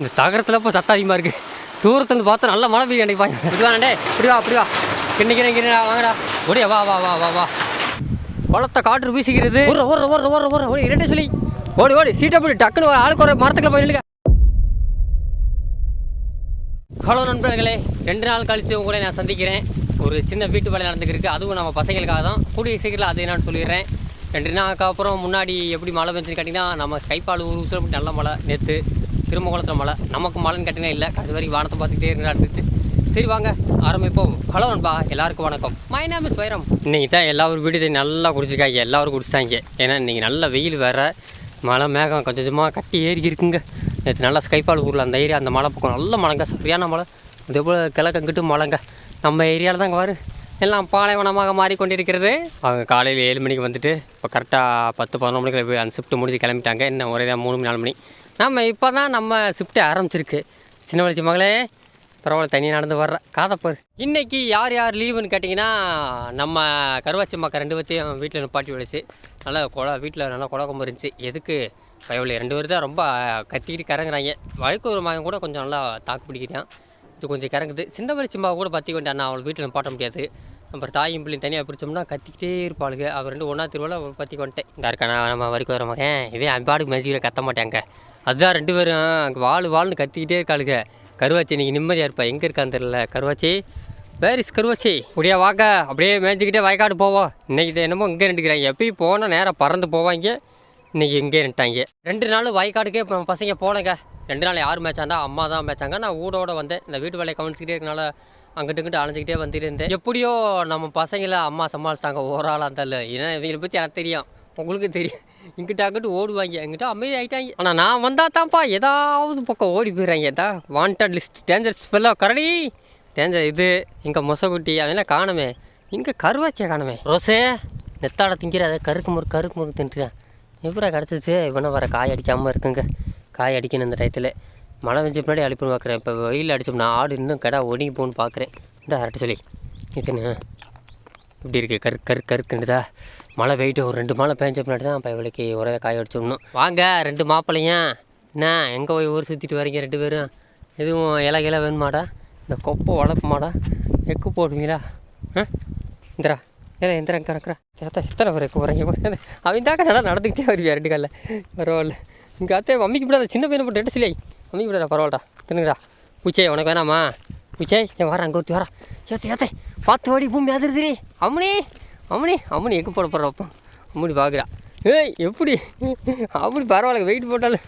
இந்த தகரத்தில் இப்போ சத்தம் அதிகமாக இருக்குது தூரத்துலேருந்து பார்த்தா நல்ல மழை பெய்யும் வாடே இப்படி வா இப்படி வா கிண்ணிக்கிறேன் கிண்ணா வாங்கடா ஒடியா வா வா வா வா வா குளத்தை காற்று வீசுகிறது ஒரு ஒரு ஒரு ஒரு ஒரு ஓடி இரண்டே சொல்லி ஓடி ஓடி சீட்டை போடி டக்குன்னு ஒரு ஆளுக்கு ஒரு மரத்துக்குள்ள போய் நில்லுங்க ஹலோ நண்பர்களே ரெண்டு நாள் கழித்து உங்களை நான் சந்திக்கிறேன் ஒரு சின்ன வீட்டு வேலை நடந்துக்கிருக்கு அதுவும் நம்ம பசங்களுக்காக தான் கூடிய சீக்கிரம் அது என்னன்னு சொல்லிடுறேன் ரெண்டு நாளுக்கு அப்புறம் முன்னாடி எப்படி மழை பெஞ்சுன்னு கேட்டிங்கன்னா நம்ம ஸ்கைப்பால் ஒரு உசுரம் நல்ல மழை நேற்று திருமகுளத்தில் மழை. நமக்கு மழைன்னு கேட்டிங்கன்னா இல்லை. கடைசி வரைக்கும் வானத்தை பார்த்துக்கிட்டே இருந்தா இருந்துச்சு சரி வாங்க ஆரம்பிப்போம். ஹலோ நண்பா எல்லாருக்கும் வணக்கம். மை நேம் இஸ் வைரம். இன்றைக்கி தான் எல்லா ஒரு வீடு நல்லா குடிச்சிருக்காங்க. எல்லோரும் குடிச்சிட்டாங்க. ஏன்னா இன்றைக்கி நல்ல வெயில் வேறு. மழை மேகம் கொஞ்சம் கொஞ்சமாக கட்டி ஏறி இருக்குங்க. நேற்று நல்லா ஸ்கைபால் ஊரில் அந்த ஏரியா அந்த மலை பக்கம் நல்ல மழைங்க. சரியான மழை. அதே போல் கிழக்கங்கிட்டு மழைங்க. நம்ம ஏரியாவில் தாங்க வரும் எல்லாம் பாலைவனமாக மாறிக்கொண்டிருக்கிறது. அவங்க காலையில் ஏழு மணிக்கு வந்துட்டு இப்போ கரெக்டாக பத்து பதினொன்று மணிக்கு அந்த ஷிஃப்ட் முடிஞ்சு கிளம்பிட்டாங்க. இன்னும் ஒரே தான் மூணு மணி நாலு மணி. நம்ம இப்போ தான் நம்ம ஷிஃப்ட்டு ஆரம்பிச்சிருக்கு. சின்ன வளர்ச்சி மகளே பரவாயில்ல தனியாக நடந்து வர்ற. காதப்பார் இன்றைக்கி யார் யார் லீவுன்னு கேட்டிங்கன்னா நம்ம கருவாச்சி மக்கள் ரெண்டு பேர்த்தையும் வீட்டில் நிப்பாட்டி விடுச்சு. நல்லா குழ வீட்டில் நல்லா குழக்கம்பு இருந்துச்சு. எதுக்கு? பயவில் ரெண்டு பேர் தான் ரொம்ப கத்திக்கிட்டு கறங்குறாங்க. வழக்கு ஒரு மகன் கூட கொஞ்சம் நல்லா தாக்கு பிடிக்கிறான் இது கொஞ்சம் கறங்குது. சின்ன வெளிச்சம்மா கூட பற்றி கொண்டு அண்ணா அவளை வீட்டில் நிப்பாட்ட முடியாது. அப்புறம் தாயும் பிள்ளையும் தனியாக பிடிச்சோம்னா கத்திக்கிட்டே இருப்பாளுங்க. அவர் ரெண்டு ஒன்றா திருவிழா பற்றி கொண்டேன் இந்த இருக்கானா நம்ம வரைக்கும் வர மகன். இதே அம்பாடுக்கு மெசியில் கத்த மாட்டாங்க. அதுதான் ரெண்டு பேரும் அங்கே வாழ் வாழ்னு கத்திக்கிட்டே இருக்காளுங்க. கருவாச்சி இன்றைக்கி நிம்மதியாக இருப்பா. எங்கே இருக்கான்னு தெரியல. கருவாச்சி பேரிஸ் கருவாச்சி அப்படியே வாக்க அப்படியே மேய்ஞ்சிக்கிட்டே வயக்காடு போவோம். இன்றைக்கி என்னமோ இங்கே நின்றுக்கிறாங்க எப்பயும் போனால் நேராக பறந்து போவாங்க. இன்றைக்கி இங்கே நின்ட்டாங்க ரெண்டு நாள் வயக்காடுக்கே இப்போ பசங்க போனேங்க. ரெண்டு நாள் யார் மேய்ச்சாந்தா அம்மா தான் மேய்ச்சாங்க நான் ஊடோட வந்தேன். இந்த வீட்டு வேலையை கவனிச்சிக்கிட்டே இருக்கனால அங்கிட்டு இங்கிட்டு அலைஞ்சிக்கிட்டே வந்துட்டு இருந்தேன் எப்படியோ நம்ம பசங்களை அம்மா சமாளித்தாங்க ஒரு ஆளாக இருந்தாலும். ஏன்னா இவங்களை பற்றி எனக்கு தெரியும். உங்களுக்கு தெரியும். இங்கிட்ட அங்கிட்டு ஓடுவாங்க. எங்கிட்ட அமைதி ஆகிட்டாங்க ஆனால் நான் வந்தால் தான்ப்பா. ஏதாவது பக்கம் ஓடி போயிடுறாங்க. ஏதா வாண்டட் லிஸ்ட் டேஞ்சர்ஸ் ஃபெல்லோ கரடி. டேஞ்சர் இது. இங்கே மொசகுட்டி அதெல்லாம் காணுமே. இங்கே கருவாச்சியை காணுமே. ரோசே நெத்தாட திங்கிறாத. கருக்கு முறு கருக்கு முறு தின்ட்டுறேன் இவரை கிடச்சிச்சு இவனை வர காய் அடிக்காமல் இருக்குங்க. காய் அடிக்கணும் இந்த டயத்தில் மழை வெஞ்ச பின்னாடி அழிப்புன்னு பார்க்குறேன் இப்போ வெயில் அடிச்சோம்னா ஆடு இன்னும் கடை ஒடுங்கி போகணும்னு பார்க்குறேன் இந்த அரட்ட சொல்லி? இதுன்னு இப்படி இருக்குது கரு கரு கருக்குன்றதா மழை வெயிட்டு ஒரு ரெண்டு மழை பேஞ்ச பின்னாடி தான் இப்போ இவளுக்கு ஒரே காய அடிச்சோம்னோம் வாங்க ரெண்டு மாப்பிள்ளையும் என்ன எங்கே போய் ஊர் சுற்றிட்டு வரீங்க ரெண்டு பேரும்? எதுவும் இலை இலை வேணுமாடா? இந்த கொப்பை வளர்ப்புமாடா? எக்கு போடுவீங்களா? ஆ? இந்திரா ஏதா எந்திரா கறக்குறா இருக்கிறா ஏத்தா எத்தனை பேர் எக்கு போகிறீங்க அவன் தாக்க நல்லா நடந்துக்கிட்டே வருவியா ரெண்டு காலில்? பரவாயில்ல. இங்கே அத்தை அம்மிக்கு விடாத சின்ன பையனை போட்டு ரெண்டு சிலை அம்மிக்கு விடாதா பரவாயில்லடா. தின்னுடா பூச்சே உனக்கு வேணாமா? பூச்சே என் வரேன் அங்கே ஒருத்தி வரா ஏத்த ஏத்தே பார்த்து ஓடி பூமி அதிர்திரி அம்மனி அம்மனி அம்மனி எங்கே போட போகிறப்போ அம்மனி பார்க்குறா ஏய் எப்படி? அப்படி பரவாயில்ல வெயிட் போட்டாலும்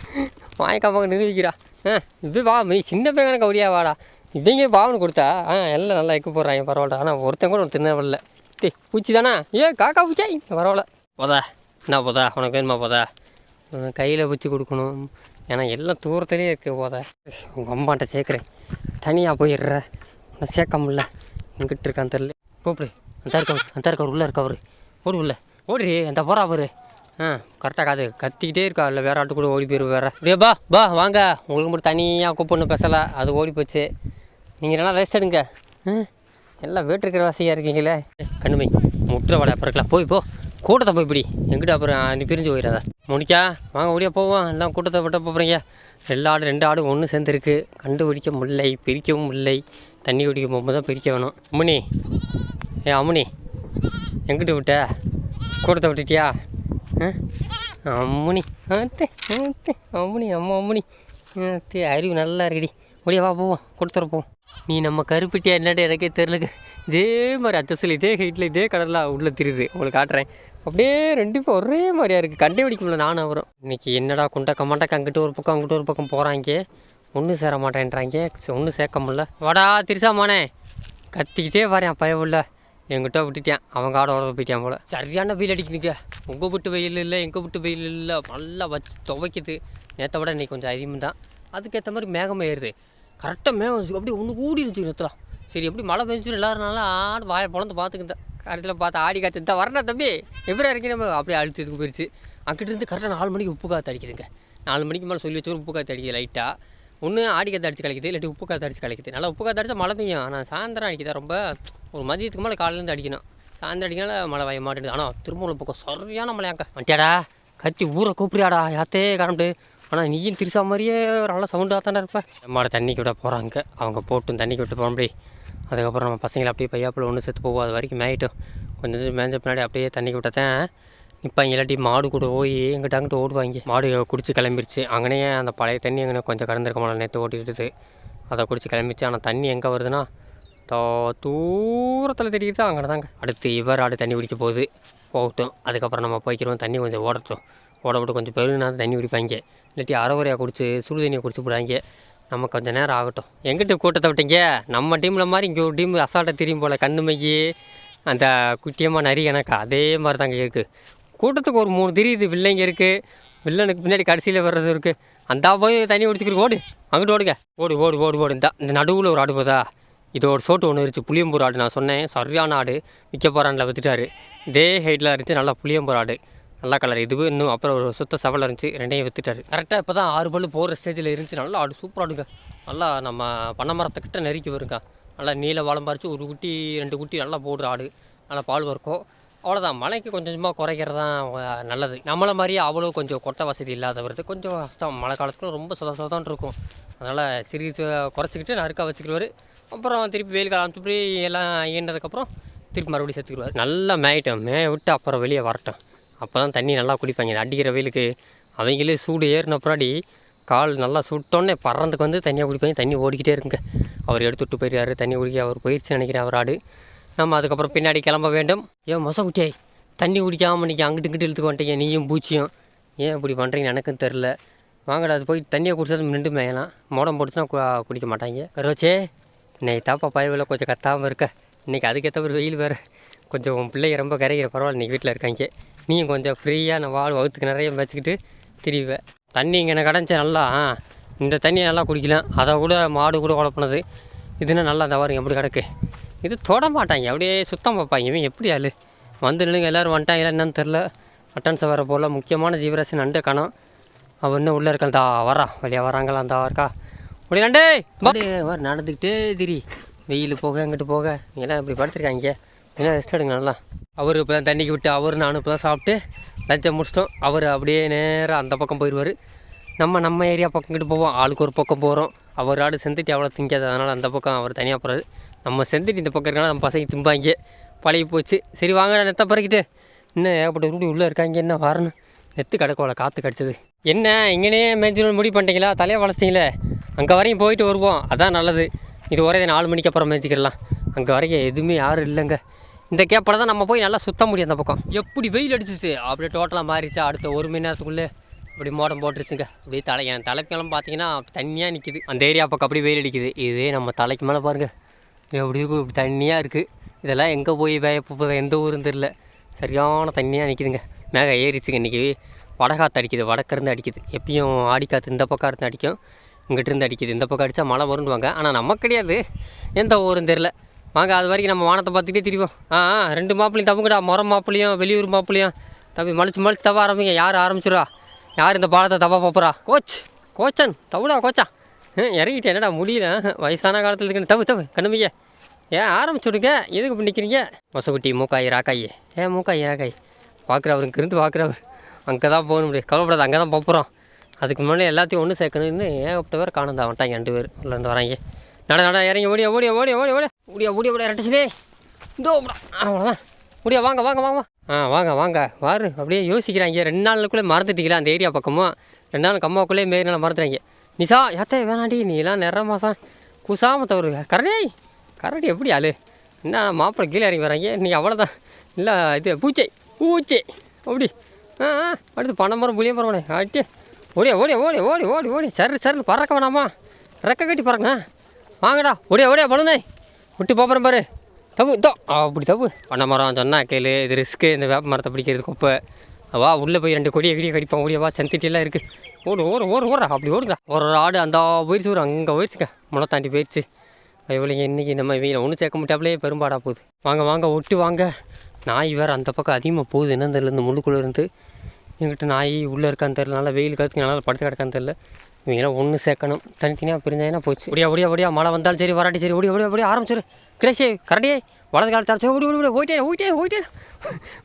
வாய்க்காம நிரூபிக்கிறா ஆ இது வா நீ சின்ன பையனுக்கு அப்படியா வாடா. இவங்க பாவனை கொடுத்தா ஆ எல்லாம் நல்லா எக்கு போடுறாங்க பரவாயில்ல. ஆனால் ஒருத்தன் கூட ஒரு தின்னவில்ல டே பூச்சி தானா? ஏ காக்கா பூச்சாய் பரவாயில்ல. போதா என்ன போதா? உனக்கு வேணுமா போதா? கையில் பூச்சி கொடுக்கணும். ஏன்னா எல்லாம் தூரத்துலேயே இருக்குது போத. உங்கள் அம்மாட்ட சேர்க்குறேன். தனியாக போயிடுற. நான் சேர்க்க முடியல. எங்கிட்ட இருக்கான் தெரியல. கூப்பிடு அந்த இருக்கவர் அந்த இருக்கவர் உள்ளே இருக்கவர் ஓடி உள்ள. ஓடி அந்த போகிறா அவரு. ஆ கரெக்டாக காது. கத்திக்கிட்டே இருக்கா. இல்லை வேற ஆட்டு கூட ஓடி போயிரு வேற. டே பா பா வாங்க. உங்களுக்கு மட்டும் தனியாக கூப்பிடணும் பேசலை. அது ஓடி போச்சு. நீங்கள் நல்லா ரெஸ்ட் எடுங்க. ஆ எல்லாம் வேட்டிருக்கிற வசதியாக இருக்கீங்களே. கண்ணுமை முட்டுற வடை பிறக்கலாம். போய் போ. கூட்டத்தை போய் இப்படி எங்கிட்ட அப்புறம் நீ பிரிஞ்சு போயிடாத. முடிக்கா வாங்க ஓடியா போவோம். எல்லாம் கூட்டத்தை விட்ட போகிறீங்க ரெண்டு ஆடு ரெண்டு ஆடு ஒன்று சேர்ந்துருக்கு. கண்டுபிடிக்க முடியலை பிரிக்கவும் இல்லை தண்ணி குடிக்க போகும்போது தான் பிரிக்க வேணும். அம்முனி ஏ அம்முனி எங்கிட்ட விட்ட? கூட்டத்தை விட்டுட்டியா? ஆ? அம்முனி அத்தே அத்தே அம்முனி அம்மா அம்முனி அத்தே அறிவு நல்லா இருக்குடி. முடியவா போவோம். கொடுத்துற போவோம். நீ நம்ம கருப்பிட்டியா என்னட்டு எனக்கே தெரிலக்கு இதே மாதிரி அச்சசல் இதே ஹைட்டில் இதே கடலாக உள்ளே திருது உங்களுக்கு காட்டுறேன். அப்படியே ரெண்டு பேரும் ஒரே மாதிரியா இருக்குது கண்டுபிடிக்க முடியல நானும் அவரும். இன்றைக்கி என்னடா குண்டக்க மண்டக்க அங்கிட்டு ஒரு பக்கம் அங்கிட்டு ஒரு பக்கம் போகிறாங்க ஒன்றும் சேர மாட்டேன்றாங்க. ஒன்றும் சேர்க்க முடில வாடா திருசாமானே கத்திக்கிட்டே வரேன் பயவுள்ள எங்கிட்ட விட்டுட்டேன் அவங்க ஆடோட போயிட்டான் போல். சரியான வெயில் அடிக்குதுங்க. உங்கள் விட்டு வெயில் இல்லை எங்கள் விட்டு வெயில் இல்லை. நல்லா வச்சு துவைக்குது. நேற்றை விட இன்றைக்கி கொஞ்சம் அதிகம் தான் அதுக்கேற்ற மாதிரி மேகம் ஏறுது. கரெக்டாக மேகம் அப்படியே ஒன்று கூடி இருந்துச்சு நேற்றுலாம் சரி எப்படி மழை பெஞ்சிடும் இல்லாதனால ஆடு வாயை பொழந்து பார்த்துக்கிட்டேன் கடைசியில் பார்த்து ஆடி காத்து தான் வரணும் தம்பி எப்படி இறக்கி நம்ம? அப்படியே அழுத்தத்துக்கு போயிடுச்சு அங்கிட்டிருந்து கரெக்டாக நாலு மணிக்கு உப்பு காற்று அடிக்குதுங்க நாலு மணிக்கு மேலே சொல்லி வச்சு உப்பு காற்று அடிக்குது லைட்டாக ஒன்று ஆடி காற்று அடிச்சு கலைக்குது இல்லாட்டி உப்பு காற்று அடிச்சு கலைக்குது. நல்லா உப்பு காற்று அடிச்சா மழை பெய்யும். ஆனால் சாயந்தரம் அடிக்குதா ரொம்ப? ஒரு மதியத்துக்கு மேலே காலையிலேருந்து அடிக்கணும். சாயந்தரம் அடிக்கனால மழை வய மாட்டேங்குது. ஆனால் திருமூலம் பக்கம் சரியான மழையாங்க. மட்டியாடா கத்தி ஊரை கூப்பிடியாடா யாத்தே கிளம்பிட்டு ஆனால் நீயும் திருசா மாதிரியே ஒரு நல்ல சவுண்டாக தானே இருப்பேன் நம்மளோட தண்ணிக்கு விட போகிறாங்க அவங்க போட்டும் தண்ணிக்கு விட்டு போகிறோம் அதுக்கப்புறம் நம்ம பசங்களை அப்படியே பையாப்பில் ஒன்று செத்து போவோம். அது வரைக்கும் மேயிட்டோம் கொஞ்சம் கொஞ்சம் மேய்ஞ்ச பின்னாடி அப்படியே தண்ணி விட்டதான் நிற்பாங்க இல்லாட்டி மாடு கூட போய் எங்கிட்ட அங்கிட்ட ஓடுவாங்க. மாடு குடிச்சு கிளம்பிருச்சு. அங்கனையே அந்த பழைய தண்ணி அங்கே கொஞ்சம் கடந்திருக்க மாட்டோம் நேற்று ஓட்டிட்டு அதை குடிச்சு கிளம்பிச்சு. ஆனால் தண்ணி எங்கே வருதுன்னா தோ தூரத்தில் தெரியுது. அங்கே தாங்க. அடுத்து இவர் ஆடு தண்ணி குடிக்க போகுது. போகட்டும். அதுக்கப்புறம் நம்ம போய்க்கிறோம் தண்ணி கொஞ்சம் ஓடட்டும். ஓட விட்டு கொஞ்சம் பெருனா தண்ணி குடிப்பாங்க இல்லாட்டி அரைவரையாக குடிச்சு சுடு தண்ணியை குடிச்சு போடுவாங்க. நம்ம கொஞ்சம் நேரம் ஆகட்டும். எங்கிட்ட கூட்டத்தை விட்டீங்க? நம்ம டீமில் மாதிரி இங்கே ஒரு டீம் அசால்ட்டாக தெரியும் போல். கண்ணு அந்த குட்டியமாக நரி எனக்கு அதே மாதிரி தாங்க இருக்குது கூட்டத்துக்கு ஒரு மூணு தெரியுது வில்லைங்க இருக்குது வில்லனுக்கு பின்னாடி கடைசியில் வர்றது இருக்குது அந்த போய் தண்ணி குடிச்சிக்கிட்டு ஓடு. அங்கிட்டு ஓடுங்க. ஓடு ஓடு ஓடு ஓடு. இந்த இந்த நடுவில் ஒரு ஆடு போதா? இதோட சோட்டு ஒன்று இருந்துச்சு. புளியம்பூர் ஆடு நான் சொன்னேன். சரியான ஆடு. விற்க போகிறான்ல வித்துட்டாரு. இதே ஹைட்டில் இருந்துச்சு. நல்லா புளியம்பூர் ஆடு. நல்லா கலர் இது இன்னும் அப்புறம் ஒரு சுத்த சவலை இருந்துச்சு ரெண்டையும் வித்துட்டாரு. கரெக்டாக இப்போ தான் ஆறு பல்லு போகிற ஸ்டேஜில் இருந்துச்சு நல்லா ஆடு சூப்பராக ஆடுங்க. நல்லா நம்ம பனை மரத்துக்கிட்ட நெருக்கி வருங்க. நல்லா நீல வாழம் பறிச்சு ஒரு குட்டி ரெண்டு குட்டி நல்லா போடுற ஆடு. நல்லா பால் வறுக்கும். அவ்வளோதான் மழைக்கு கொஞ்சம் கொஞ்சமாக குறைக்கிறது தான் நல்லது. நம்மளை மாதிரியே அவ்வளோ கொஞ்சம் கொட்டை வசதி இல்லாதவருக்கு கொஞ்சம் கஷ்டம். மழை காலத்தில் ரொம்ப சொத சொதான் இருக்கும். அதனால் சிறிது குறைச்சிக்கிட்டு நறுக்கா வச்சுக்கிடுவார். அப்புறம் திருப்பி வெயில் காலம் அனுப்பிச்சு எல்லாம் ஈண்டதுக்கப்புறம் திருப்பி மறுபடியும் சேர்த்துக்கிடுவார் நல்லா மேயிட்டோம். மேய விட்டு அப்புறம் வெளியே வரட்டும். அப்போ தான் தண்ணி நல்லா குடிப்பாங்க. அடிக்கிற வெயிலுக்கு அவங்களே சூடு ஏறின பின்னாடி கால் நல்லா சுட்டோன்னே பறந்துக்கு வந்து தண்ணியாக குடிப்பாங்க. தண்ணி ஓடிக்கிட்டே இருக்குங்க. அவர் எடுத்துட்டு போயிடுறாரு. தண்ணி குடிக்க அவர் போயிடுச்சு நினைக்கிறேன் அவர் ஆடு. நம்ம அதுக்கப்புறம் பின்னாடி கிளம்ப வேண்டும். ஏன் மொசக்குட்டியை தண்ணி குடிக்காமல் நீங்கள் அங்கிட்டு இங்கிட்டு இழுத்துக்கு வந்துட்டீங்க. நீயும் பூச்சியும். ஏன் இப்படி பண்ணுறீங்க எனக்கும் தெரில வாங்கடா அது போய் தண்ணியை குடிச்சது நின்று மேயலாம். மோடம் போட்டுச்சுன்னா குடிக்க மாட்டாங்க. கரோச்சே இன்னைக்கு தாப்பா பயவில் கொஞ்சம் கத்தாமல் இருக்க. இன்றைக்கி அதுக்கேற்ற ஒரு வெயில் வேறு. கொஞ்சம் பிள்ளைங்க ரொம்ப கரைக்கிற பரவாயில்ல. இன்றைக்கி வீட்டில் இருக்காங்க. நீயும் கொஞ்சம் ஃப்ரீயாக நான் வாழ் வகுத்துக்கு நிறைய வச்சுக்கிட்டு திரிவேன். தண்ணி இங்கே எனக்கு கிடச்சி நல்லா ஆ, இந்த தண்ணியை நல்லா குடிக்கலாம். அதை கூட மாடு கூட குழப்பினது. இதுனா நல்லா இந்த வாருங்க எப்படி கிடக்கு. இது தொட மாட்டாங்க அப்படியே சுத்தம் பார்ப்பாங்க. இவன் எப்படி ஆளு? வந்து நில்லுங்க எல்லோரும் வந்துட்டாங்க என்னன்னு தெரில அட்டன்ஸை வர போல் முக்கியமான ஜீவராசி நண்டு கணம். அவன் இன்னும் உள்ளே இருக்கான் தா வரான் வழியாக வராங்களா அந்த இருக்கா அப்படி நண்டே அப்படியே நடந்துக்கிட்டே திரி. வெயில் போக அங்கிட்டு போக. எல்லாம் இப்படி படுத்துருக்காங்க. என்ன ரெஸ்ட் எடுங்க நல்லா. அவர் இப்போ தான் தண்ணிக்கு விட்டு அவர் நானும் இப்போ தான் சாப்பிட்டு லஞ்சை முடிச்சிட்டோம். அவர் அப்படியே நேராக அந்த பக்கம் போயிடுவார். நம்ம நம்ம ஏரியா பக்கம்கிட்ட போவோம். ஆளுக்கு ஒரு பக்கம் போகிறோம் அவர் ஆடு செந்துட்டு அவ்வளோ திங்காது அதனால் அந்த பக்கம் அவர் தனியாக போகிறாரு நம்ம செந்துட்டு இந்த பக்கம் இருக்கனால நம்ம பசங்க திம்பாங்க. பழகி போச்சு. சரி வாங்க நெத்த பறக்கிட்டு. இன்னும் ஏகப்பட்ட ரூடி உள்ளே இருக்காங்க என்ன வரணும் நெத்து கிடக்கோல காற்று கடிச்சது. என்ன இங்கேனே மேஞ்சூர் முடி பண்ணிட்டீங்களா? தலையை வளர்ச்சிங்களே அங்கே வரையும் போயிட்டு வருவோம். அதான் நல்லது. இது ஒரே நாலு மணிக்கு அப்புறம் மேய்ச்சிக்கிடலாம். அங்கே வரைக்கும் எதுவுமே யாரும் இல்லைங்க. இந்த கேப்பில் தான் நம்ம போய் நல்லா சுத்த முடியும் அந்த பக்கம். எப்படி வெயில் அடிச்சிச்சு? அப்படியே டோட்டலாக மாறிடுச்சு. அடுத்த ஒரு மணி நேரத்துக்குள்ளே அப்படி மோடம் போட்டுருச்சுங்க. அப்படியே தலை என் தலைக்கெல்லாம் பார்த்தீங்கன்னா தண்ணியாக நிற்கிது அந்த ஏரியா பக்கம் அப்படியே வெயில் அடிக்குது. இதே நம்ம தலைக்கு மேலே பாருங்கள் எப்படி இருக்கும் இப்படி தண்ணியாக இருக்குது இதெல்லாம் எங்கே போய் வேய போகுது எந்த ஊரும் தெரில சரியான தண்ணியாக நிற்கிதுங்க மேகம் ஏறிச்சுங்க இன்றைக்கி வடகாற்று அடிக்குது. வடக்கிருந்து அடிக்குது. எப்பயும் ஆடிக்காற்று இந்த பக்கம் இருந்து அடிக்கும். இங்கிட்டிருந்து அடிக்குது. இந்த பக்கம் அடித்தா மழை வருண்டுவாங்க ஆனால் நமக்கு கிடையாது. எந்த ஊரும் தெரில வாங்க அது வரைக்கும் நம்ம வானத்தை பார்த்துக்கிட்டே திரிவோம். ஆ ரெண்டு மாப்பிளையும் தப்புங்கடா. முறை மாப்பிளையும் வெளியூர் மாப்பிளையும் தப்பி மலிச்சு மலிச்சு தவ ஆரம்பிங்க. யார் ஆரம்பிச்சிடா யார் இந்த பாலத்தை தவ போப்புறா? கோச் கோச்சன் தவுடா கோச்சா. இறங்கிட்டேன் என்னடா முடியல. வயசான காலத்தில் இருக்குன்னு. தவு தவு கண்ணுமையே. ஏன் ஆரம்பிச்சுடுங்க. எதுக்கு இப்படி நிற்கிறீங்க மொசக்குட்டி மூக்காய் ராக்காயி. ஏன் மூக்காய் ராக்காய். பார்க்குறவர் இருந்து பார்க்குறவர் அங்கே தான் போகணும் முடியும். கவலைப்படாது அங்கே தான் பார்ப்புறோம் அதுக்கு முன்னாடி எல்லாத்தையும் ஒன்று சேர்க்கணும்னு ஏகப்பட்ட பேர் காணும். தான் வந்துட்டாங்க ரெண்டு பேர். உள்ளேருந்து வராங்க. நட நட இறங்கி ஓடியா ஓடியா ஓடியா ஓடியா ஓடியா. ஓடியா ஓடியா ஓடியா ரெட்டச்சிலே. இதோ அவ்வளோதான் முடியா வாங்க வாங்க வாங்க ஆ வாங்க வாங்க. வாரு அப்படியே யோசிக்கிறாங்க. ரெண்டு நாளுக்குள்ளே மறந்துட்டீங்களா அந்த ஏரியா பக்கமும்? ரெண்டு நாள் கம்மாவுக்குள்ளே மாரி நாள் மறந்துறாங்க நிசா ஏத்தே வேணாண்டி நீலாம் நிற மாதம் குசாம தவறு கரடி கரடி எப்படி ஆளு? என்ன மாப்பிள்ளை கீழே இறங்கி வராங்க? நீ அவ்வளோதான் இல்லை இது பூச்சை பூச்சை. அப்படி. ஆ ஆ அடுத்து பணமரம் புளிய மரம் ஆட்டி ஓடியா ஓடியா ஓடி ஓடி ஓடி ஓடி. சரி சரி பறக்க வேணாமா? ரெக்க கட்டி பறக்கண்ணா வாங்கடா ஓடியா ஒடியா பழனே விட்டு போப்புறேன் பாரு. தப்பு இதோ. அப்படி தப்பு. பண்ண மரம் சொன்னா கேளு. இது ரிஸ்க்கு இந்த வேப்ப மரத்தை பிடிக்கிறது குப்பை. வா உள்ளே போய் ரெண்டு கொடியை கிடியை கடிப்பான் ஓடியா வா செந்திட்டியெல்லாம் இருக்குது ஓடு ஓடு ஓடு ஓடுறா அப்படி ஓடுறா ஒரு ஒரு ஆடு அந்த போயிடுச்சு ஒரு அங்கே போயிடுச்சுங்க முளை தாண்டி போயிடுச்சு இவளைங்க இன்றைக்கி நம்ம இவங்களை ஒன்றும் சேர்க்க முடியாமலே பெரும்பாடாக போகுது. வாங்க வாங்க ஒட்டு வாங்க. நாய் வேறு அந்த பக்கம் அதிகமாக போகுது. என்னன்னு தெரியல இந்த முள்ளுக்குள்ளே இருந்து. எங்கிட்ட நாய் உள்ளே இருக்கான்னு தெரியல. நல்லா வெயில் காத்துக்கு நல்லா படுத்து கிடக்கான்னு தெரியல. இவங்களாம் ஒன்று சேர்க்கணும். தனித்தனியாக பிரிஞ்சாங்கன்னா போச்சு. ஒடியா ஒடியா ஒடியா மழை வந்தாலும் சரி வராட்டி சரி ஒடியா ஒடியா ஒடியா ஆரம்பிச்சிரு. கிரேஷே கரடியே வலது காலத்தால் சரி ஓடி ஓடி ஓடி ஓயிட்டே ஓயிட்டே ஓயிட்டே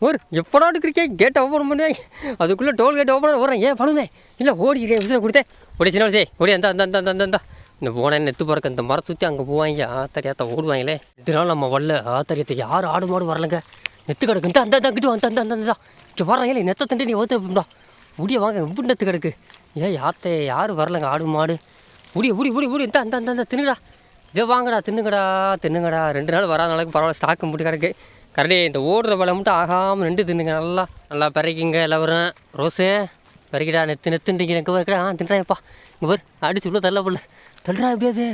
ஒரு எப்படா இருக்கிறீங்க கேட்டை ஓப்பன் பண்ணுவாங்க அதுக்குள்ளே டோல் கேட் ஓப்பன் ஓடுறேன். ஏன் பண்ணுதேன் இல்லை ஓடிக்கிறேன் விசில கொடுத்தேன் ஓடி சின்ன வயசே ஓடி அந்த அந்த அந்த அந்த அந்த இந்த. போனேன் நெத்து பறக்க இந்த மரம் சுற்றி அங்கே போவாங்க. ஆத்தரியாத்த ஓடுவாங்களே. இதனால நம்ம வரல ஆத்தரியத்தை யார் ஆடு மாடு வரலங்க? நெத்து கிடக்கு. இந்த அந்த அந்த கிட்ட அந்த அந்த அந்த அந்த இங்கே வர்றாங்களே நெத்தை தண்டி நீ ஓத்துடா முடிய வாங்க எப்படி நெத்து கிடக்கு. ஏன் யாத்தை யார் வரலங்க? ஆடு மாடு. முடிய முடி முடி முடி இந்த அந்த அந்த தின்னுடா இதை வாங்கடா தின்னுங்கடா தின்னுங்கடா. ரெண்டு நாள் வராத நாளைக்கு பரவாயில்ல ஸ்டாக்கு மட்டும் கிடக்கு. கரடி இந்த ஓடுற வேலை மட்டும் ஆகாமல் ரெண்டு தின்னுங்க நல்லா. நல்லா பிறக்கிங்க எல்லாரும் ரோஸு பிறக்கிடா நெத்து நெத்துன்றீங்க எனக்கு வைக்கிறா ஆ தின்றாயப்பா இங்கே பார் அடிச்சு உள்ள தள்ள போடல தள்ளுறா எப்படியாது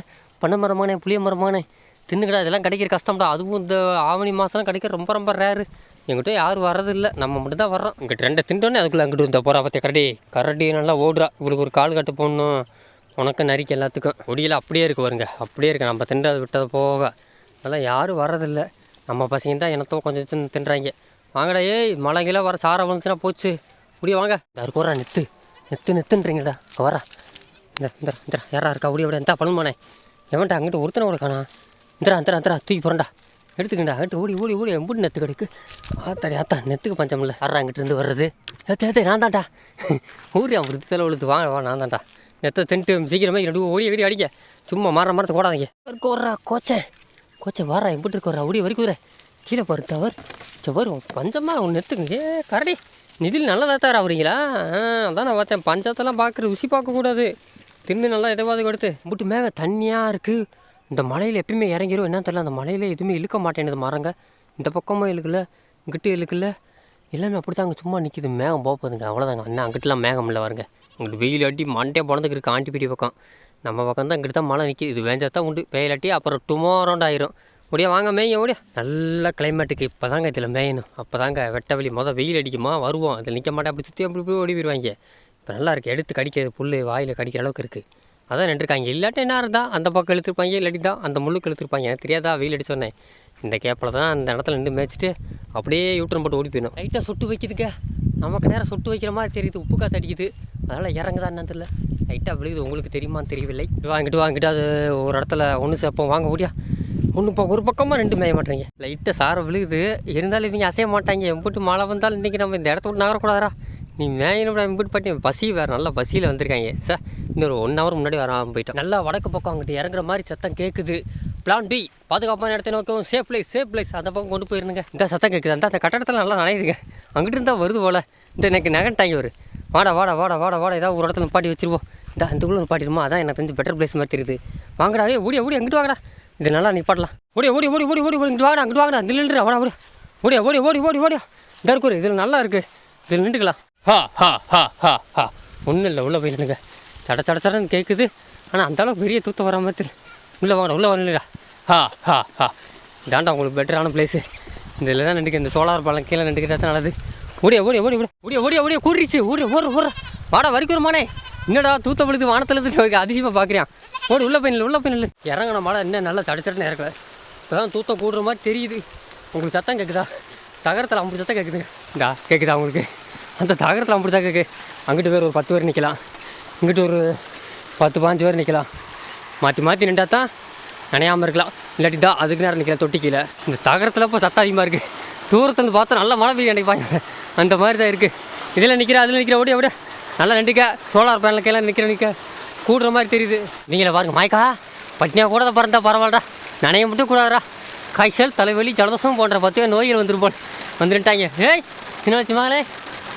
பண்ண மரமானே புளிய மரமானே. தின்னுக்கடா இதெல்லாம் கிடைக்கிற கஷ்டம்டா. அதுவும் இந்த ஆவணி மாதம்லாம் கிடைக்க ரொம்ப ரொம்ப ரேரு எங்கிட்ட யாரும் வர்றதில்லை. நம்ம மட்டும் தான் வர்றோம். இங்கிட்ட ரெண்டை திண்டோன்னே அதுக்குள்ளே அங்கிட்டு வந்த போகிறா பார்த்தியா கரடி. கரடி நல்லா ஓடுறா. இவளுக்கு ஒரு கால் கட்டு போடணும். உனக்கு நரிக்கு எல்லாத்துக்கும். ஒடியில் அப்படியே இருக்கு வருங்க அப்படியே இருக்கு. நம்ம திண்டது விட்டதை போக. அதெல்லாம் யாரும் வர்றதில்லை. நம்ம பசங்க தான் என்னத்தோ கொஞ்சம் சின்ன தின்றாங்க. வாங்கடா ஏய் மழைங்கெல்லாம் வர சாரம் வந்துச்சுன்னா போச்சு. முடிய வாங்க. யாருக்கு வரா நெத்து. நெத்து நெத்துன்றீங்கடா. இங்க வரா இந்த இந்த இந்த. யாரா இருக்கா? அப்படியே அப்படியே எந்த பழமானே எவன்டா அங்கிட்ட ஒருத்தனை கூட காணா? இந்தரா இந்தரா இந்தரா தூக்கி போகிறேன்டா எடுத்துக்கண்டா எடுத்து ஓடி ஓடி ஓடி எம்புட்டு நெத்து கிடக்கு ஆத்தாடி ஆத்தா நெத்துக்கு பஞ்சம் இல்லை. வர்றா இங்கிட்டருந்து வர்றது? ஏத்தே ஏத்தே நான் தான்டா. ஊரி அவன் விருத்தத்தில் விழுத்து வாங்க வா நான் தான்டா. நெத்தை தின்ட்டு சீக்கிரமே ரெண்டு ஓடி அடி அடிக்க. சும்மா மாற மரத்தை போடாதீங்க இருக்கு வர்றா கோச்சேன் கோச்சை வாரா எம்பிட்டு இருக்கு ஓடி வரைக்கும் கீழே பாரு தவர் சவர் பஞ்சமாக ஒன்று நெத்துக்கு. ஏ கரடி. நிதில் நல்லதா தார் ஆகுறீங்களா அதான் நான் பார்த்தேன். பஞ்சத்தெல்லாம் பார்க்குற ருசி பார்க்கக்கூடாது. தின்னு நல்லா எதாவது கொடுத்து முட்டு மேக தண்ணியாக இருக்குது இந்த மலையில் எப்பயுமே இறங்கிடும் என்ன தெரியல அந்த மலையில் எதுவுமே இழுக்க மாட்டேங்குது மரங்க? இந்த பக்கமும் இழுக்கல இங்கிட்டு இழுக்கல. எல்லாமே அப்படி தாங்க சும்மா நிற்கிது மேகம் போக போகுதுங்க. அவ்வளோதாங்க அண்ணா அங்கிட்டலாம் மேகம் இல்லை வருங்க உங்களுக்கு வெயில் அடி மண்டே பிறந்துக்கு இருக்குது ஆண்டிப்பிடி பக்கம். நம்ம பக்கம் தான் இங்கிட்டு தான் மழை நிற்கிது இது வேஞ்சா தான் உண்டு. வெயில் அட்டி அப்புறம் டுமாரோண்ட் ஆயிரும். முடியா வாங்க மேய முடியா நல்ல கிளைமேட்டுக்கு இப்போ தாங்க இதில் மேயணும். அப்போ தாங்க வெட்ட வெளி மொதல் வெயில் அடிக்குமா? வருவோம். அதில் நிற்க மாட்டேன். அப்படி சுற்றி அப்படி போய் ஓடி போயிடுவாங்க இப்போ நல்லா இருக்குது எடுத்து கடிக்கிறது புல் வாயில் கடிக்கிற அளவுக்கு இருக்குது அதான் நின்றுருக்காங்க. இல்லாட்டி என்ன இருந்தால் அந்த பக்கம் இழுத்துருப்பாங்க இல்லாட்டி தான் அந்த முள்ளுக்கு இழுத்துருப்பாங்க. எனக்கு தெரியாதா? வெயில் அடி சொன்னேன் இந்த கேப்பில் தான் அந்த இடத்துல நின்று மேய்ச்சிட்டு அப்படியே யூட்டன் போட்டு ஓடி போயிடும் லைட்டாக சுட்டு வைக்குதுங்க. நமக்கு நேரம் சுட்டு வைக்கிற மாதிரி தெரியுது. உப்பு காற்று அடிக்குது. அதனால் இறங்குதா என்னன்னு தெரியல. லைட்டாக விழுகுது. உங்களுக்கு தெரியுமான்னு தெரியவில்லை. வாங்கிட்டு வாங்கிட்டு அது ஒரு இடத்துல ஒன்று சேர்ப்போம். வாங்க முடியா ஒன்று இப்போ ஒரு பக்கமாக ரெண்டு மேய மாட்டேறீங்க. லைட்டாக சாரம் விழுகுது. இருந்தாலும் இவங்க அசைய மாட்டாங்க. எம்பிட்டு மழை வந்தாலும் இன்றைக்கி நம்ம இந்த இடத்த விட்டு நகரக்கூடாதா நீ மேயினோட இம்பூட் பண்ணி பசி வேறு நல்லா பசியில் வந்திருக்காங்க. சார் இன்னொரு ஒன் ஹவர் முன்னாடி வராமல் போயிட்டோம் நல்லா வடக்கு பக்கம் அங்கிட்டு இறங்குற மாதிரி சத்தம் கேட்குது பிளான் பி பாதுகாப்பான இடத்த நோக்கம் சேஃப் பிளேஸ் சேஃப் பிளேஸ் அந்த பக்கம் கொண்டு போயிருந்துங்க. இந்த சத்தம் கேட்குது அந்த அந்த கட்டடத்தில் நல்லா நனையுதுங்க. அங்கிட்டு இருந்தால் வருது போல. இந்த எனக்கு நகன்ட்டாங்க ஒரு வாடா வாடா வாடா வாடா வாடா. ஏதாவது ஒரு இடத்துல பாட்டி வச்சிருவோம். இந்த அந்த பாட்டிடுமா அதான் எனக்கு தெரிஞ்சு பெட்டர் பிளேஸ் மாதிரி தெரியுது. வாங்கடா ஏ ஓடியா ஓடி அங்கிட்டு வாங்கடா. இது நல்லா நிப்பாட்டலாம். ஓடி ஓடி ஓடி ஓடி ஓடி ஓடி. இங்கிட்டு வாங்கடா அங்கிட்டு வாங்கடா. நில்லுடா வாடா ஓடி ஓடியா ஓடி ஓடி ஓடி. ஓடியா இந்த இருக்கு இதில் நல்லா இருக்குது இதில் நின்றுக்கலாம். ஹா ஹா ஹா ஹா ஹா. ஒன்றும் இல்லை உள்ளே போயிருந்துங்க சட சட சடன்னு கேட்குது ஆனால் அந்த அளவுக்கு பெரிய தூத்தம் வர மாதிரி உள்ளே வாங்கடா உள்ளே வரலடா ஹா ஹா ஹா. இதாண்டா உங்களுக்கு பெட்டரான பிளேஸு இந்த இதில் தான் நின்றுக்க இந்த சோலார் பாலம் கீழே நின்றுக்கிட்டா தான் நல்லது. ஓடிய ஓடிய ஓடி ஓடி ஓடிய ஓடிய ஓடிய கூறிச்சு ஓடி ஓடுற ஓடுற. வாடா வரைக்கும் என்னடா தூத்த விழுது வானத்தில் இருந்து? அதிசயமாக பார்க்குறியான் ஓடி உள்ள போய் உள்ளே உள்ள போய் இறங்கின மழை என்ன நல்லா சடச்சடன்னு இறக்கல. இப்போ தான் தூத்தம் கூடுற மாதிரி தெரியுது. உங்களுக்கு சத்தம் கேட்குதா தகரத்தில் ஐம்பது சத்தம் கேட்குது இந்தா கேட்குதா உங்களுக்கு? அந்த தகரத்தில் அப்படி தான் கேட்கு அங்கிட்டு பேர் ஒரு பத்து பேர் நிற்கலாம் இங்கிட்டு ஒரு பத்து பாஞ்சு பேர் நிற்கலாம் மாற்றி மாற்றி நின்றா தான் நனையாமல் இருக்கலாம். இல்லாட்டி தான் அதுக்கு நேரம் நிற்கலாம் தொட்டி கீழே. இந்த தகரத்தில் இப்போ சத்தம் அதிகமாக இருக்குது தூரத்துலேருந்து பார்த்தா நல்லா மழை பெய்யும் நினைப்பாங்க அந்த மாதிரி தான் இருக்குது இதில் நிற்கிற அதில் நிற்கிற ஓடி அப்படியே நல்லா நின்றுக்க. சோலார் பேனல் கீழே நிற்கிற நிற்க கூடுற மாதிரி தெரியுது. நீங்களே பாருங்கள் மாய்க்கா. பட்னியாக கூட பிறந்தா பரவாயில்லடா. நனைய மட்டும் கூடாதுடா. காய்ச்சல் தலைவலி ஜலதோஷம் போன்ற பத்து நோய்கள் வந்துருப்போம். வந்துருட்டாங்க ஏய் சின்ன வச்சு மகளே.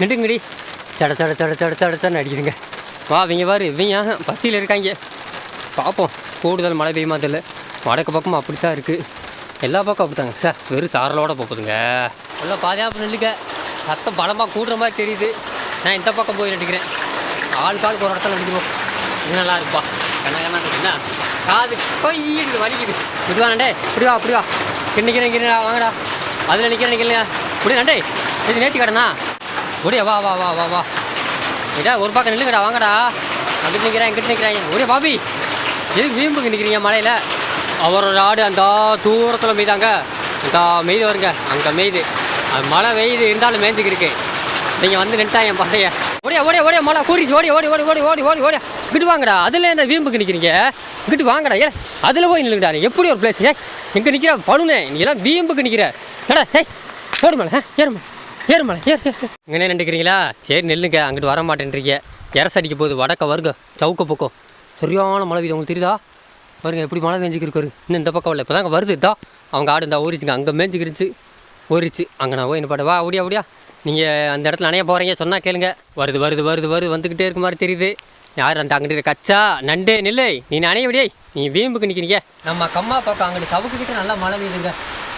நின்றுங்கடி சட சட சட சட சட சடன்னு அடிக்குதுங்க. வா இவங்க பாரு இவங்க பசியில் இருக்காங்க. பார்ப்போம் கூடுதல் மழை பெய்யுமா தெரியல. வடக்கு பக்கமும் அப்படி தான் இருக்குது எல்லா பக்கம் அப்படித்தாங்க. சார் வெறும் சாரலோட போகுதுங்க. நல்லா பாதுகாப்பு நில்லுங்க. சத்தம் பலமாக கூடுற மாதிரி தெரியுது. நான் இந்த பக்கம் போய் நடிக்கிறேன் ஆள் காலுக்கு ஒரு இடத்துல நடிக்கிறோம் இது நல்லா இருப்பா கண்ணா கண்ணா இருக்குன்னா காது கொய்யிடுது வலிக்குது. இப்படி நண்டே. இப்படி வா இப்படி வா. வாங்கடா. அதில் நிற்கிறேன் நிற்கலையா இப்படி நண்டே. இது நேற்று கடனா ஒடியா வா வா வா வா வா. இதா ஒரு பக்கம் நில்லுங்கடா வாங்கடா. அங்கிட்டு நிற்கிறேன் இங்கிட்டு நிற்கிறேன் ஒரே பாபி. எதுக்கு வீம்புக்கு நிற்கிறீங்க மலையில்? அவரோட ஆடு அந்த தூரத்தில் மீதாங்க அந்த மெய்து வருங்க அங்கே மெய்து. அது மழை பெய்யுது இருந்தாலும் மேய்ஞ்சிக்கிருக்கு நீங்கள் வந்து நின்ட்டா என் பசைய ஓடியா ஓடியா ஓடியா மழை கூறிச்சு. ஓடி ஓடி ஓடி ஓடி ஓடி ஓடி ஓடியா இங்கிட்டு வாங்கடா. அதில் என்ன வீம்புக்கு நிற்கிறீங்க இங்கிட்டு வாங்கடா. ஏ அதில் போய் நில்லுங்கடா. நீ எப்படி ஒரு பிளேஸ் ஏ இங்கே நிற்கிற பண்ணுனேன் நீ எல்லாம் வீம்புக்கு நிற்கிற ஏடா ஏய் ஓடு ஏறுமா ஏறுமலை ஏறு ஏறு. இங்கே நின்றுக்கிறீங்களா சரி நெல்லுங்க. அங்கிட்டு வர மாட்டேன்றீங்க. எரசு அடிக்க போகுது. வடக்க வருங்க. சவுக்க பக்கம். சரியான மழை பெய்யுது. உங்களுக்கு தெரியுதா? பாருங்க எப்படி மழை மேய்ஞ்சிக்கு இன்னும் இந்த பக்கம் இல்லை இப்போ தாங்க வருது. இதா அவங்க ஆடு இருந்தால் ஓரிச்சுங்க அங்கே மேஞ்சிக்கிருச்சு ஓரிச்சு அங்கே நான் போய் என்ன பாட்டு வா ஓடியா ஓடியா. நீங்கள் அந்த இடத்துல அணைய போகிறீங்க சொன்னால் கேளுங்க. வருது வருது வருது வருது. வந்துக்கிட்டே இருக்க மாதிரி தெரியுது. யார் அந்த அங்கிட்டு கச்சா? நண்டே நில்லை. நீ நனைய விடியே நீ வீம்புக்கு நிற்கிறீங்க நம்ம கம்மா பக்கம் அங்கிட்டு சவுக்கு கிட்ட நல்லா மழை பெய்யுதுங்க.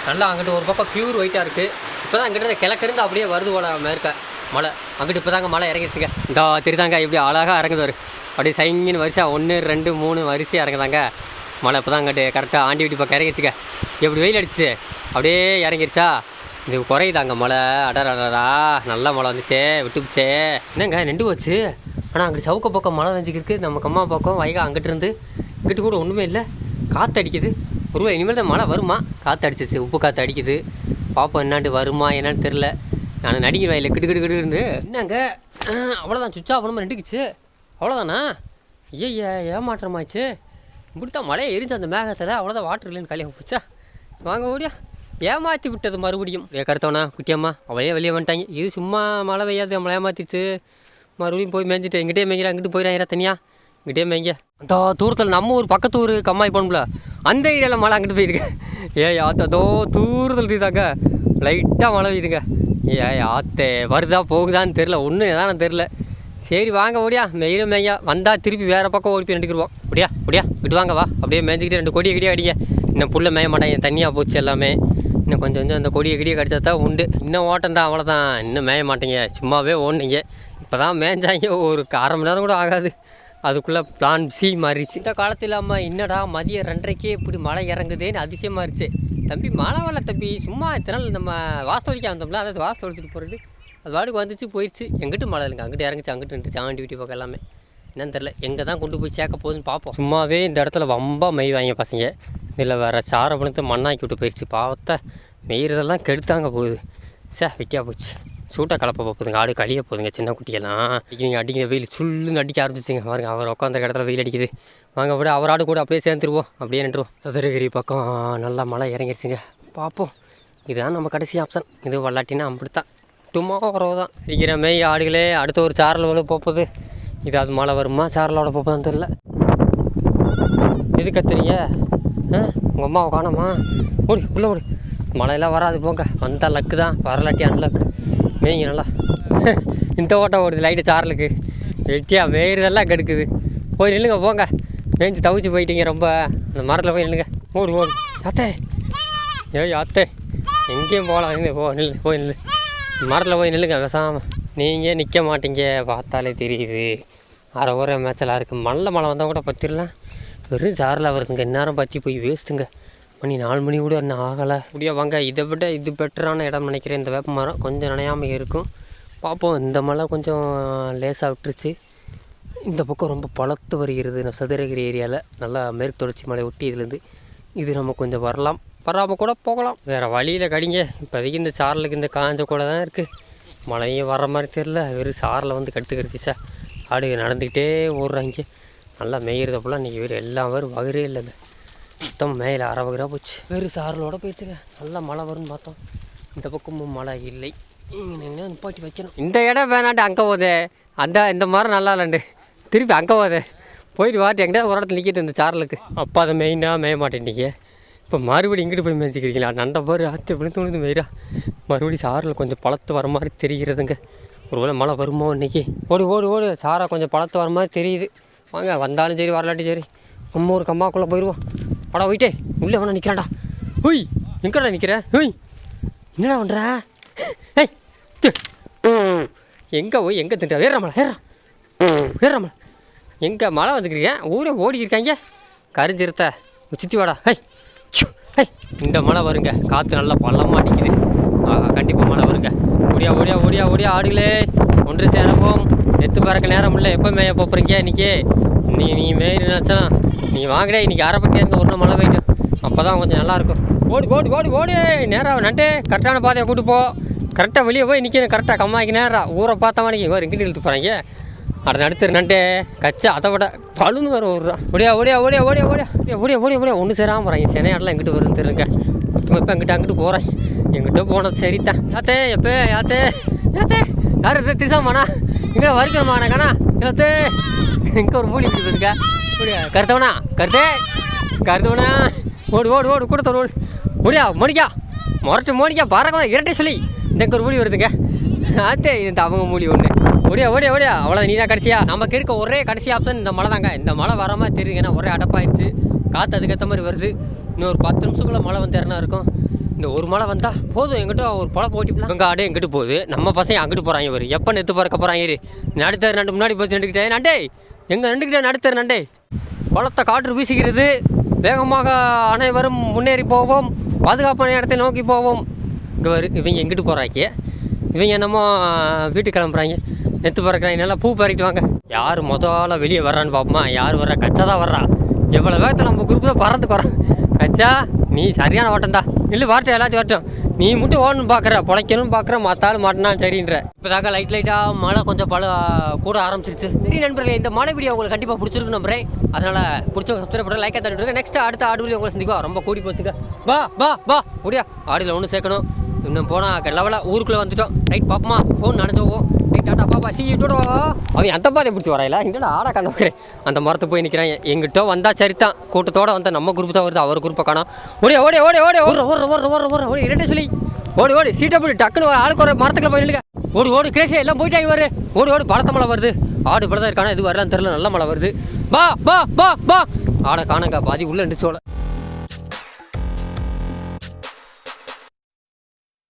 நல்லா அங்கிட்டு ஒரு பக்கம் பியூர் ஒயிட்டாக இருக்குது இப்போ தான் அங்கிட்ட இருந்து கிழக்கிருந்து அப்படியே வருது போல மேற்க மழை அங்கிட்டு இப்போ தாங்க மழை இறங்கிடுச்சுங்க இந்த தெரியுதாங்க இப்படி அழகாக இறங்குதுவார் அப்படியே சைங்கின்னு வரிசை ஒன்று ரெண்டு மூணு வரிசையாக இறங்குதாங்க. மழை இப்போ தான் அங்கிட்டு கரெக்டாக ஆண்டி வீட்டு பக்கம் இறங்கிருச்சுங்க. எப்படி வெயில் அடிச்சு? அப்படியே இறங்கிருச்சா? இது குறையுதாங்க மழை அடர் அடரா நல்ல மழை வந்துச்சே விட்டுப்புச்சே என்னங்க நின்று போச்சு? ஆனால் அங்கிட்டு சவுக்க பக்கம் மழை வெஞ்சிக்கிருக்கு நம்ம கம்மா பக்கம் வைகா அங்கிட்டு இருந்து. இங்கிட்டு கூட ஒன்றுமே இல்லை. காற்று அடிக்குது. ஒருவேளை இனிமேல் தான் மழை வருமா? காற்று அடிச்சிச்சு உப்பு காற்று அடிக்குது. பார்ப்போம் என்னான்ட்டு வருமா என்னன்னு தெரில நான் நடிகர் வயலில் கிட்டு கிட்டு கிட்டு இருந்து என்னங்க? அவ்வளோதான் சுவிட்ச் ஆஃப் பண்ணாமல் நின்றுக்குச்சு. அவ்வளோதானா ஐயா ஏமாற்றமாச்சு இப்படி தான் மழையை எரிஞ்சு அந்த மேகத்தில் அவ்வளோதான் வாட்டர் இல்லைன்னு கல்யாணம் போச்சா? வாங்க ஓடியா. ஏமாற்றி விட்டது மறுபடியும். கருத்தவனா குட்டியம்மா அவளே வெளியே வந்துட்டாங்க. இது சும்மா மழை பெய்யாது நம்மளை ஏமாத்திச்சு மறுபடியும் போய் மேய்ஞ்சிட்டு எங்கிட்டே மேய்கிறா அங்கிட்டு போயிடாயிரா தனியாக இங்கிட்டே மேய்ங்க அந்த தூரத்தில் நம்ம ஊர் பக்கத்து ஊர் கம்மாய் போகணும்ல அந்த ஏரியாவில் மழை அங்கிட்டு போயிருக்கேன் ஏ ஆத்தோ தூரத்தில் தீதாங்க லைட்டாக மழை பெய்யுதுங்க. ஏ ஆத்தே வருதா போகுதான்னு தெரில ஒன்றும் எதானு தெரில சரி வாங்க ஓடியா. மெயிலும் மேய்யா வந்தால் திருப்பி வேறு பக்கம் ஓடி போய் நின்றுக்குருவோம் அப்படியா அப்படியா விட்டு வாங்க வா. அப்படியே மேய்ஞ்சிக்கிட்டு ரெண்டு கொடியை கிடியே அடிங்க. இன்னும் புல்ல மேய மாட்டாங்க தண்ணியாக போச்சு எல்லாமே. இன்னும் கொஞ்சம் கொஞ்சம் அந்த கொடியை கிடியை கடிச்சா தான் உண்டு. இன்னும் ஓட்டம் தான் அவ்வளோதான் இன்னும் மேய மாட்டீங்க. சும்மாவே ஓடுனீங்க. இப்போ தான் மேய்ஞ்சாங்க. ஒரு அரை மணி நேரம் கூட ஆகாது. அதுக்குள்ளே பிளான் சி மாறிடுச்சு. இந்த காலத்தில் அம்மா என்னடா மதியம் ரெண்டரைக்கே இப்படி மழை இறங்குதேன்னு அதிசயமாக இருந்துச்சு தம்பி மழை வரல தம்பி. சும்மா இத்தனை நாள் நம்ம வாஸ்தவலிக்க வந்தோம்ல அதாவது வாஸ்து வலிச்சிட்டு போகிறது அது வாடுக்கு வந்துச்சு போயிடுச்சு எங்கிட்டு மழை இல்லைங்க. அங்கிட்டு இறங்குச்சு அங்கிட்டு நின்றுச்சு ஆண்டி வீட்டு பக்கம் எல்லாமே. என்னன்னு தெரில எங்கே தான் கொண்டு போய் சேர்க்க போகுதுன்னு பார்ப்போம். சும்மாவே இந்த இடத்துல வம்பா மெய்வாங்க பசங்க. இதில் வேறு சாரை பணத்தை மண்ணாக்கி விட்டு போயிடுச்சு பாவத்தை மெய்கிறதெல்லாம் கெடுத்தாங்க போகுது. சே வெட்டியா போச்சு. சூட்டை கலப்ப போகுதுங்க ஆடு கழிய போகுதுங்க சின்ன குட்டியெல்லாம். நீங்கள் அடிக்கிற வெயில் சுள்ளுன்னு அடிக்க ஆரம்பிச்சிங்க பாருங்க அவர் உட்காந்துருக்க இடத்துல வெயில் அடிக்குது. வாங்க விட. அவர் ஆடு கூட அப்படியே சேர்ந்துருவோம். அப்படியே நின்றுவோம் சதுரகிரி பக்கம் நல்லா மழை இறங்கிடுச்சுங்க பார்ப்போம். இதுதான் நம்ம கடைசி ஆப்ஷன் இது வல்லாட்டினா அப்படித்தான். டுமாரோ தான். சீக்கிரமே ஆடுகளே அடுத்த ஒரு சாரல் வந்து போகுது இது அது மழை வருமா சாரலோட போகுதான்னு தெரில எது கத்துறீங்க? ஆ? உங்கள் அம்மாவை காணோமா? ஓடி உள்ளே ஓடி. மழையெல்லாம் வராது போங்க. வந்தால் லக்கு தான். வரலாட்டி அன்லக்கு மேய்ங்க நல்லா இந்த ஓட்டம் ஓடுது லைட்டு சாரலுக்கு. வெட்டியாக மேயிறதெல்லாம் கெடுக்குது போய் நில்லுங்க போங்க. மேய்ஞ்சி தவிச்சு போயிட்டீங்க ரொம்ப. அந்த மரத்தில் போய் நில்லுங்க. ஓடு ஓடு. அத்தே. ஏய் அத்தே. எங்கேயும் போகலாம் எங்கே போ நில்லு போய் நில்லு. மரத்தில் போய் நில்லுங்க விசாமல் நீங்கள் நிற்க மாட்டீங்க பார்த்தாலே தெரியுது. அரை ஊர மேய்ச்சலாக இருக்குது மண்ணில் மழை வந்தால் கூட பற்றிடலாம் வெறும் சாரில் வருதுங்க. இந்நேரம் பற்றி போய் வேஸ்ட்டுங்க மணி நாலு மணி கூட இன்னும் ஆகலை. முடியா வாங்க இதை விட இது பெட்டரான இடம் நினைக்கிறேன். இந்த வேப்ப மரம் கொஞ்சம் நினையாமல் இருக்கும். பார்ப்போம் இந்த மழை கொஞ்சம் லேசாக விட்டுருச்சு. இந்த பக்கம் ரொம்ப பழத்து வருகிறது நம்ம சதுரகிரி ஏரியாவில் நல்லா மேற்கு தொடர்ச்சி மலை ஒட்டி இதுலேருந்து இது நம்ம கொஞ்சம் வரலாம். வராமல் கூட போகலாம். வேறு வழியில் கடிங்க. இப்போதைக்கு இந்த சாரலுக்கு இந்த காஞ்ச கூட தான் இருக்குது மழையும் வர மாதிரி தெரில வெறும் சாரில் வந்து கட்டுக்கிறது சார். ஆடு நடந்துக்கிட்டே ஓடுறாங்க. நல்லா மேயிறத போல் இன்றைக்கி வெறும் எல்லாம் வரும் வகரே இல்லை மொத்தம் மேலே அரை வகுரா போச்சு. வெறும் சாரலோட போயிடுச்சுங்க. நல்லா மழை வரும்னு பார்த்தோம். இந்த பக்கமும் மழை இல்லை. இங்கே நிப்பாட்டி வைக்கணும். இந்த இடம் வேணாண்டு அங்கே போதே. அந்த இந்த மரம் நல்லா இல்லைண்டு திருப்பி அங்கே போதே. போயிட்டு வாட்டி எங்கிட்ட ஒரு இடத்துல நிற்கிட்டு இந்த சாரலுக்கு. அப்பா அதை மெயினாக மேய மாட்டேன்ட்டீங்க இப்போ மறுபடியும் இங்கிட்டு போய் மேய்ச்சிக்கிறீங்களா? நண்ட பாரு ஆற்று விழுந்து விழுந்து மெயிரா மறுபடியும் சாரில் கொஞ்சம் பழத்து வர மாதிரி தெரிகிறதுங்க. ஒருவேளை மழை வருமோ இன்றைக்கி ஓடு ஓடு ஓடு. சாரா கொஞ்சம் பழத்து வர மாதிரி தெரியுது. வாங்க வந்தாலும் சரி வரலாட்டி சரி. நம்ம ஒரு கம்மாக்குள்ளே போயிடுவோம் படா போயிட்டே. உள்ளே வேணா நிற்கிறான்டா ஹுய் எங்கடா நிற்கிற ஹுய் என்னடா பண்ணுற ஏய் எங்கே போய் எங்கே தின்ற ஏறாமல ஏறா ஏறாமல எங்கே மழை வந்துக்கிறீங்க ஊரே ஓடி இருக்காங்க. கரிஞ்சிருத்த சுற்றி வாடா. ஹை. ஹை. இந்த மழை வருங்க. காற்று நல்லா பள்ளமாக நிற்கிது ஆஹா கண்டிப்பாக மழை வருங்க. ஓடியா ஓடியா ஓடியா ஓடியா ஆடுகளே. ஒன்று சேரவும். எத்து பறக்க நேரம் இல்லை. எப்போ மேய போகிறீங்க இன்றைக்கி நீங்கள் நீங்கள் மேயிரு நினச்சா நீ வாங்கடே இன்றைக்கி அரை பக்கம் இருந்து ஒரு மழை பெய்யும் அப்போ தான் கொஞ்சம் நல்லாயிருக்கும் ஓடி ஓடி ஓடி ஓடி. நேராக நண்டே கரெக்டான பாதையை கூட்டு போ. கரெக்டாக வெளியே போய் நிற்கணும் கரெக்டாக கம்மாக்கி நேரம் ஊரை பார்த்த மாதிரி ஒரு இங்கிட்டு இழுத்து போகிறாங்க அட நடுத்துரு நண்டே கச்சா அதை விட பழுன்னு வேறு விட்றான் ஓடியா ஓடியா ஓடியா ஓடியா ஓடியா. ஓடியா ஓடியா ஓடியா. ஒன்று சேராம போகிறாங்க சென்னை எங்கிட்ட வருன்னு தெரியுங்க இப்போ இப்போ எங்கிட்ட அங்கிட்டு போகிறேன் எங்கிட்ட போனது சரித்தான் யாத்தே எப்போ யாத்தே யாத்தே. யார் திருசாமாண்ணா இங்கே வரிக்கணுமாண்ணா கண்ணா? யாத்தே இங்கே ஒரு மூலி இருக்குதுக்கா முடியா கருத்தவனா? கருத்தே? கருத்தவனா? ஓடு ஓடு ஓடு கொடுத்த ஓடு. முடியா மோனிக்கா முறைச்சி மோனிக்கா பறக்க இரட்டை சொல்லி. இந்த ஒரு மூலி வருதுங்க. ஆத்தே இந்த அவங்க மூலி ஒன்று ஓடியா ஓடியா ஓடியா. அவ்வளோ நீ தான் கடைசியா. நமக்கு இருக்க ஒரே கடைசி ஆப்ஷன் இந்த மழை தாங்க. இந்த மழை வர மாதிரி தெரியுங்க ஏன்னா ஒரே அடப்பாயிடுச்சு காற்று அதுக்கேற்ற மாதிரி வருது. இன்னும் ஒரு பத்து நிமிஷத்துக்குள்ளே மழை வந்து இருக்கும். இந்த ஒரு மழை வந்தால் போதும் எங்கிட்ட ஒரு பழம் போட்டிப்பலாம் எங்கள் ஆடே எங்கிட்டு போகுது? நம்ம பசங்க அங்கிட்டு போகிறாங்க இவர். எப்போ நெத்து பறக்க போகிறாங்க இரு. நடுத்தர் நண்டு முன்னாடி போச்சு நின்றுக்கிட்டே. நண்டே! எங்கள் நண்டுக்கிட்டே நடுத்தர் நண்டே? பழத்தை காற்று வீசுகிறது வேகமாக அனைவரும் முன்னேறி போவோம். பாதுகாப்பான இடத்தை நோக்கி போவோம். இங்கே வரு இவங்க எங்கிட்டு போகிறாங்க இவங்க என்னமோ வீட்டுக்கு கிளம்புறாங்க. நெத்து பறக்கிறாங்க. நல்லா பூ பறிக்கிட்டு வாங்க. யார் முதல்ல வெளியே வர்றான்னு பார்ப்போமா யார் வர்றா? கச்சா தான் வர்றா. எவ்வளோ வேகத்தில் நம்ம குரூப் தான் பறந்து போகிறோம் கச்சா நீ சரியான ஓட்டம் தான். இல்லை வரட்டும் எல்லாத்தையும் வரட்டும். நீ மட்டும் ஓடணும் பார்க்குற பிழைக்கணும் பார்க்குற மற்றாலும் மாட்டினா சரின்ற. இப்போ தாக்க லைட் லைட்டாக மழை கொஞ்சம் பல கூட ஆரம்பிச்சிருச்சு. சரி நண்பர்களே இந்த மழை வீடியோ உங்களுக்கு கண்டிப்பாக பிடிச்சிருக்கு நம்புறேன். அதனால் பிடிச்ச சப்ஸ்கிரைப் பண்ண லைக்காக தந்துட்டு இருக்கேன் நெக்ஸ்ட் அடுத்த ஆடு வீடியோ உங்களை சந்திக்கும் ரொம்ப கூடி போச்சுங்க. வா வா வா. முடியா ஆடியில் ஒன்று சேர்க்கணும். இன்னும் போனால் கெல்லவெல்லாம் ஊருக்குள்ளே வந்துட்டோம். ரைட் பாப்பமா. ஃபோன் நினச்சோவோம் ரைட் டாட்டா பாப்பா சி விட்டுடோ அவன் அந்த பாதை பிடிச்சி வரையில இங்கடா ஆடா கண்ணு அந்த மரத்தை போய் நிற்கிறேன் எங்கிட்ட வந்தா சரிதான். கூட்டத்தோட வந்தால் நம்ம குரூப் தான் வருது. அவர் குரூப்பை காணும். ஓடி ஓடி ஓடி ஓடி ஓடுற ஓடுற ஓடுற ஓடுற ஓடுற ஓடி. இரண்டே சொல்லி. ஓடி ஓடி. சீட்டை போய் டக்குன்னு ஆளுக்கு ஒரு மரத்துக்குள்ள போய் நில்லுங்க. ஓடி ஓடி. கிரேசி எல்லாம் போயிட்டாங்க வரு ஓடி ஓடி. பழத்த மழை வருது. ஆடு இப்படி தான் இருக்கானா இது வரலான்னு தெரியல. நல்ல மழை வருது. பா பா பா பா ஆடை காணங்க. பாதி உள்ள நிச்சோல